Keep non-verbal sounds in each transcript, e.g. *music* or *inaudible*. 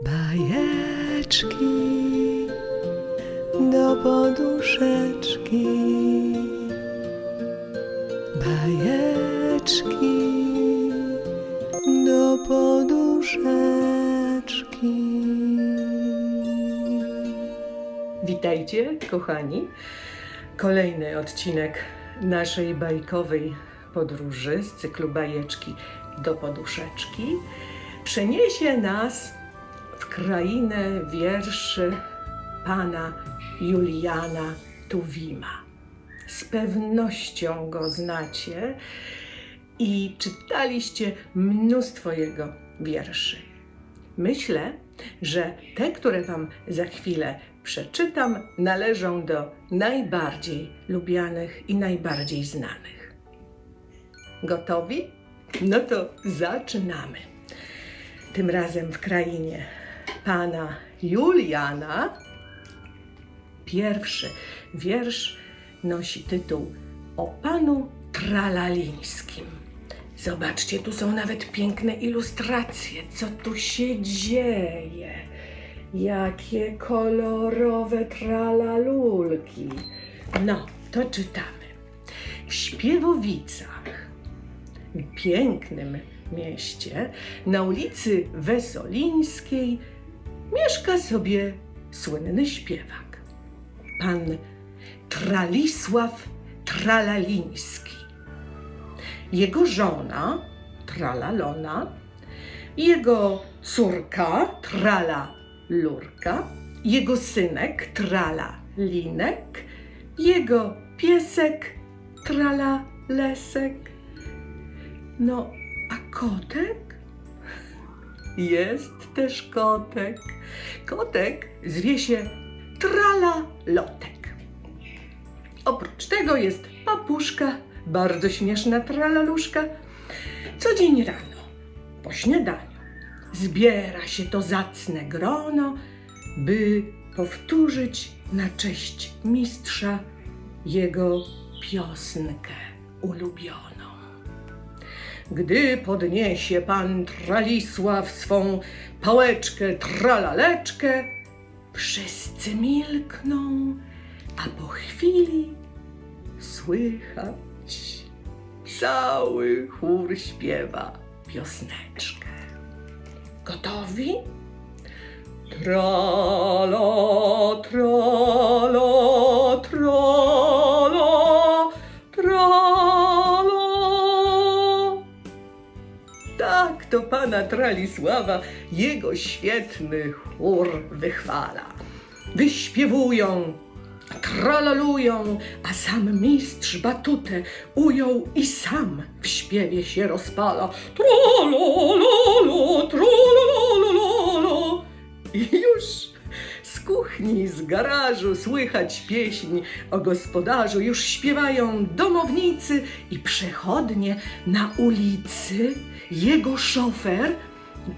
Bajeczki do poduszeczki. Bajeczki do poduszeczki. Witajcie, kochani. Kolejny odcinek naszej bajkowej podróży z cyklu Bajeczki do poduszeczki przeniesie nas w krainę wierszy pana Juliana Tuwima. Z pewnością go znacie i czytaliście mnóstwo jego wierszy. Myślę, że te, które Wam za chwilę przeczytam, należą do najbardziej lubianych i najbardziej znanych. Gotowi? No to zaczynamy. Tym razem w krainie pana Juliana. Pierwszy wiersz nosi tytuł O panu Tralalińskim. Zobaczcie, tu są nawet piękne ilustracje. Co tu się dzieje? Jakie kolorowe tralalulki. No, to czytamy. W Śpiewowicach, pięknym mieście, na ulicy Wesolińskiej, mieszka sobie słynny śpiewak. Pan Tralisław Tralaliński. Jego żona, Tralalona, jego córka, Trala Lurka, jego synek, Trala Linek, jego piesek, Trala Lesek. No, a kotek? Jest też kotek. Kotek zwie się Trala Lotek. Oprócz tego jest papuszka, bardzo śmieszna tralaluszka. Co dzień rano, po śniadaniu, zbiera się to zacne grono, by powtórzyć na cześć mistrza jego piosnkę ulubioną. Gdy podniesie pan Tralisław swą pałeczkę, tralaleczkę, wszyscy milkną, a po chwili słychać cały chór śpiewa piosneczkę. Gotowi? Trala, trala, trala, trala. Tak to pana Tralisława jego świetny chór wychwala. Wyśpiewują, tralalują, a sam mistrz batutę ujął i sam w śpiewie się rozpala. Tralalala, tralalalala. I już z kuchni, z garażu słychać pieśń o gospodarzu. Już śpiewają domownicy i przechodnie na ulicy. Jego szofer,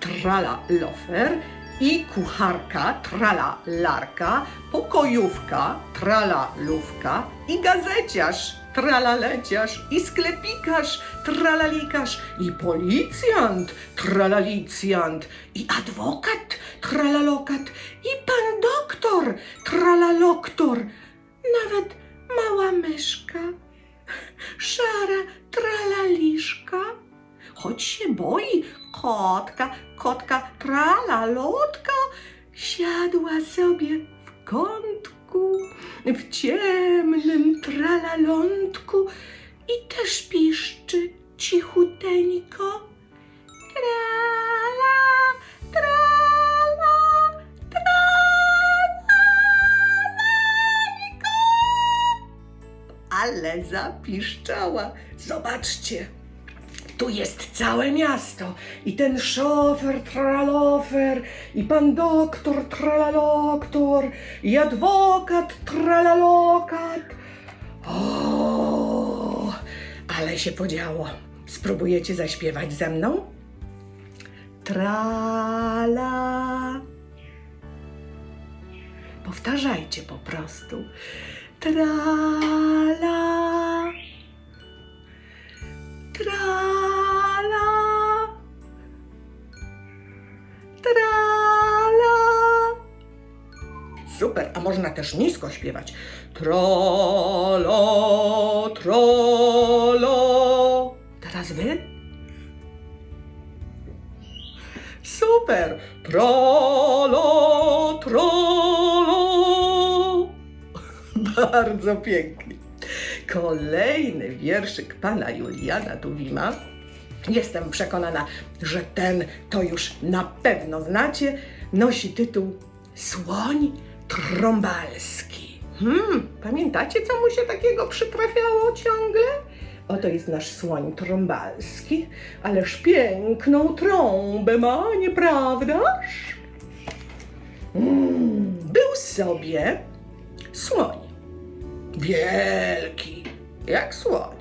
trala lofer, i kucharka, trala larka, pokojówka, trala lówka i gazeciarz, tralaleciarz i sklepikarz, tralalikarz i policjant, tralalicjant i adwokat, tralalokat i i też piszczy cichuteńko. Trala, trala, tralaliko. Ale zapiszczała. Zobaczcie, tu jest całe miasto i ten szofer tralofer i pan doktor tralaloktor i adwokat tralalokat. O, ale się podziało. Spróbujecie zaśpiewać ze mną? Trala. Powtarzajcie po prostu. Trala. Trala. Trala. Super, a można też nisko śpiewać. Trala, trala. Super! Trolo, trolo! *laughs* Bardzo pięknie. Kolejny wierszyk pana Juliana Tuwima. Jestem przekonana, że ten to już na pewno znacie. Nosi tytuł Słoń trąbalski. Hmm, pamiętacie, co mu się takiego przytrafiało ciągle? Oto jest nasz słoń trąbalski, ależ piękną trąbę ma, nieprawdaż? Mm, był sobie słoń. Wielki, jak słoń.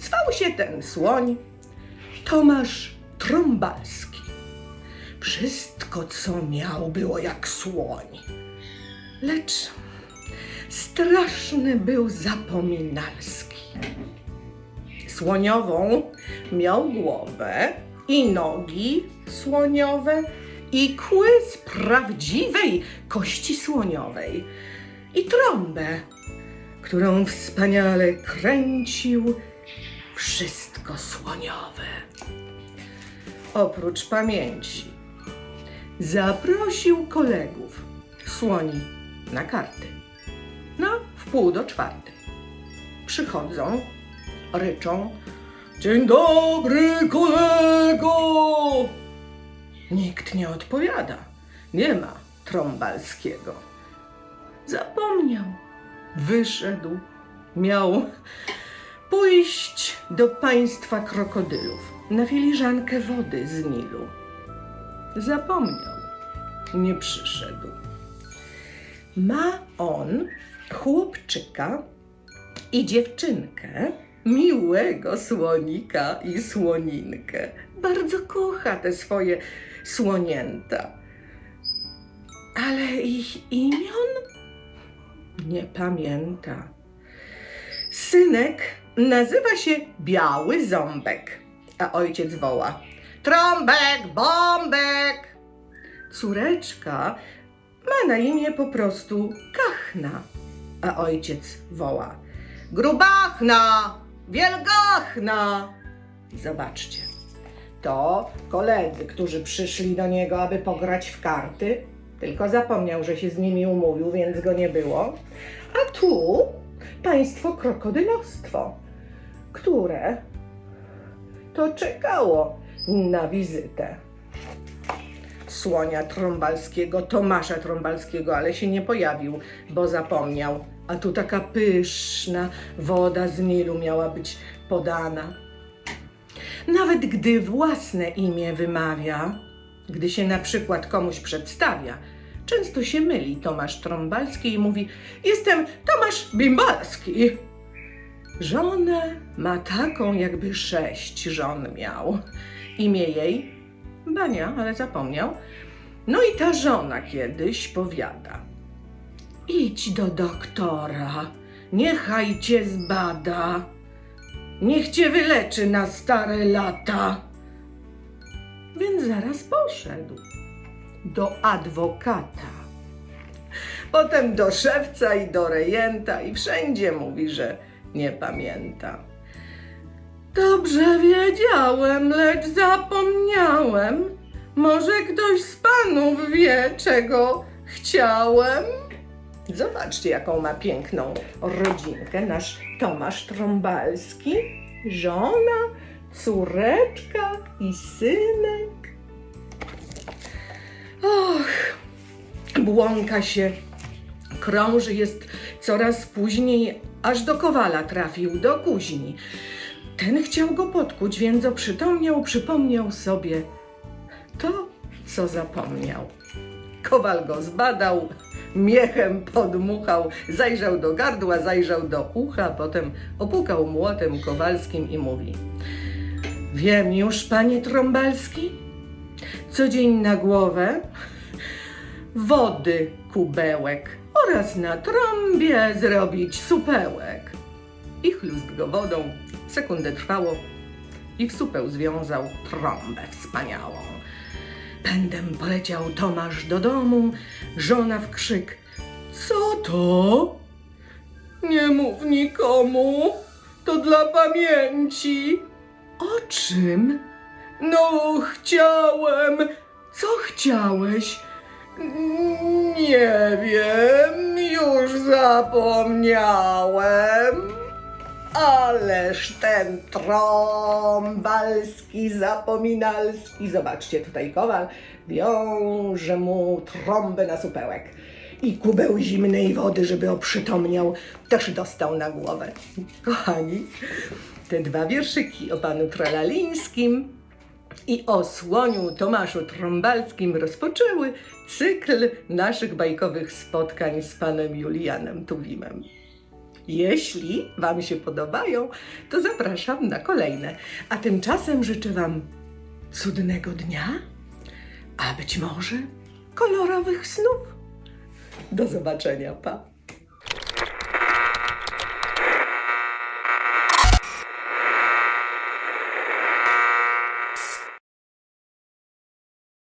Zwał się ten słoń Tomasz Trąbalski. Wszystko, co miał, było jak słoń. Lecz straszny był zapominalski. Słoniową miał głowę i nogi słoniowe i kły z prawdziwej kości słoniowej i trąbę, którą wspaniale kręcił wszystko słoniowe. Oprócz pamięci zaprosił kolegów słoni na karty. No, w pół do czwartej. Przychodzą, ryczą. Dzień dobry, kolego! Nikt nie odpowiada. Nie ma Trąbalskiego. Zapomniał. Wyszedł. Miał pójść do państwa krokodylów na filiżankę wody z Nilu. Zapomniał. Nie przyszedł. Ma on chłopczyka i dziewczynkę, miłego słonika i słoninkę. Bardzo kocha te swoje słonięta. Ale ich imion nie pamięta. Synek nazywa się Biały Ząbek, a ojciec woła Trąbek, bombek! Córeczka ma na imię po prostu Kachna, a ojciec woła Grubachna, Wielgachna! Zobaczcie, to koledzy, którzy przyszli do niego, aby pograć w karty, tylko zapomniał, że się z nimi umówił, więc go nie było. A tu państwo krokodylostwo, które to czekało na wizytę słonia trąbalskiego, Tomasza Trąbalskiego, ale się nie pojawił, bo zapomniał. A tu taka pyszna woda z Nilu miała być podana. Nawet gdy własne imię wymawia, gdy się na przykład komuś przedstawia, często się myli Tomasz Trąbalski i mówi: Jestem Tomasz Bimbalski. Żonę ma taką, jakby sześć żon miał. Imię jej Bania, ale zapomniał. No i ta żona kiedyś powiada: Idź do doktora, niechaj cię zbada, niech cię wyleczy na stare lata. Więc zaraz poszedł do adwokata. Potem do szewca i do rejenta i wszędzie mówi, że nie pamięta. Dobrze wiedziałem, lecz zapomniałem. Może ktoś z panów wie, czego chciałem? Zobaczcie, jaką ma piękną rodzinkę nasz Tomasz Trąbalski. Żona, córeczka i synek. Och, błąka się, krąży, jest coraz później, aż do kowala trafił, do kuźni. Ten chciał go podkuć, więc oprzytomniał, przypomniał sobie to, co zapomniał. Kowal go zbadał, miechem podmuchał, zajrzał do gardła, zajrzał do ucha, potem opukał młotem kowalskim i mówi: Wiem już, panie Trąbalski, co dzień na głowę wody kubełek oraz na trąbie zrobić supełek. I chlust go wodą, sekundę trwało i w supeł związał trąbę wspaniałą. Pędem poleciał Tomasz do domu, żona w krzyk. Co to? Nie mów nikomu. To dla pamięci. O czym? No, chciałem. Co chciałeś? Nie wiem, już zapomniałem. Ależ ten trąbalski, zapominalski. Zobaczcie, tutaj kowal wiąże mu trąbę na supełek. I kubeł zimnej wody, żeby oprzytomniał, też dostał na głowę. Kochani, te dwa wierszyki o panu Tralalińskim i o słoniu Tomaszu Trąbalskim rozpoczęły cykl naszych bajkowych spotkań z panem Julianem Tuwimem. Jeśli Wam się podobają, to zapraszam na kolejne. A tymczasem życzę Wam cudnego dnia, a być może kolorowych snów. Do zobaczenia, pa!